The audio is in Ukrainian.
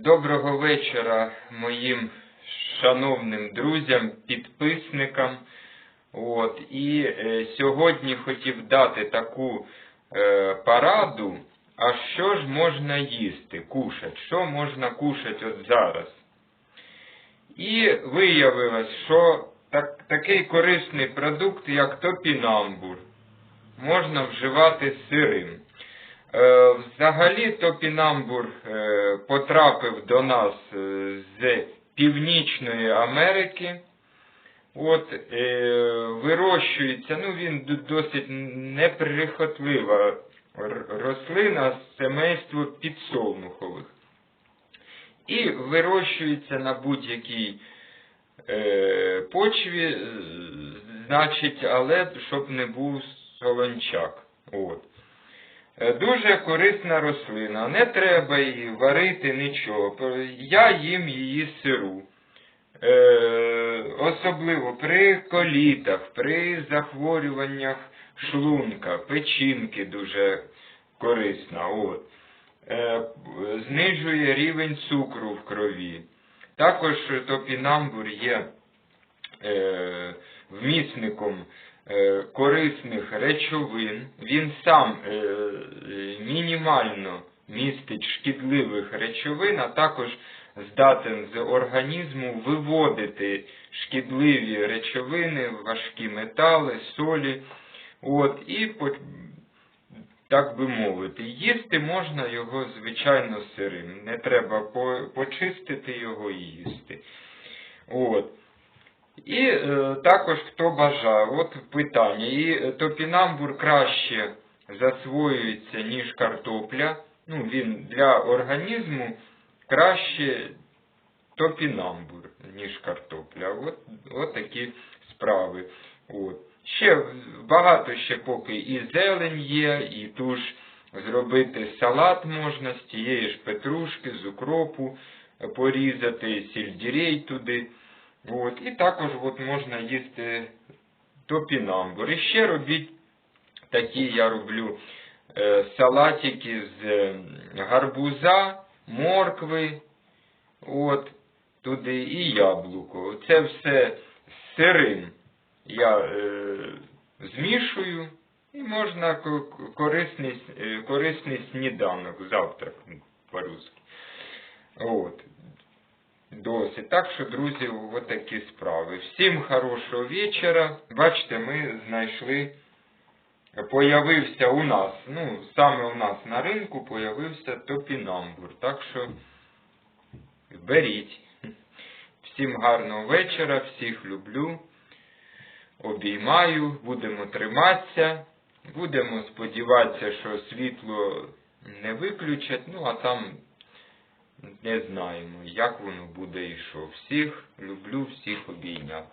Доброго вечора моїм шановним друзям, підписникам. От, і е, сьогодні хотів дати таку е, пораду, а що ж можна їсти, кушать, що можна кушати от зараз. І виявилось, що так, такий корисний продукт, як топінамбур, можна вживати сирим. Е, Взагалі топінамбур е, потрапив до нас е, з Північної Америки. От, вирощується, ну він досить неприхотлива рослина з семейства підсолнухових. І вирощується на будь-якій почві, значить, але щоб не був солончак. От. Е, Дуже корисна рослина, не треба її варити нічого. Я їм її сиру. Е, особливо при колітах, при захворюваннях шлунка, печінки дуже корисна. От. Е, знижує рівень цукру в крові. Також топінамбур є е, вмісником е, корисних речовин. Він сам е, мінімально містить шкідливих речовин, а також здатен з організму виводити шкідливі речовини, важкі метали, солі. От, і так би мовити, їсти можна його звичайно сирим. Не треба по- почистити його і їсти. От. І е, також хто бажає, от питання. І е, топінамбур краще засвоюється, ніж картопля. Ну, він для організму краще топінамбур, ніж картопля. От, от такі справи. От. Ще багато ще поки і зелень є, і ту ж зробити салат можна з тієї ж петрушки, з укропу порізати, сільдірей туди. От. І також от можна їсти топінамбур. І ще робіть такі я роблю е, салатики з е, гарбуза, моркви, от, туди і яблуко. Це все сирим я е, змішую і можна ко- ко- корисний, е, корисний сніданок, завтрак по-русски. От. Досить. Так що, друзі, от такі справи. Всім хорошого вечора. Бачите, ми знайшли, появився у нас, ну, саме у нас на ринку появився топінамбур. Так що беріть. Всім гарного вечора, всіх люблю, обіймаю, будемо триматися, будемо сподіватися, що світло не виключать, ну а там не знаємо, як воно буде і що. Всіх люблю, всіх обійняв.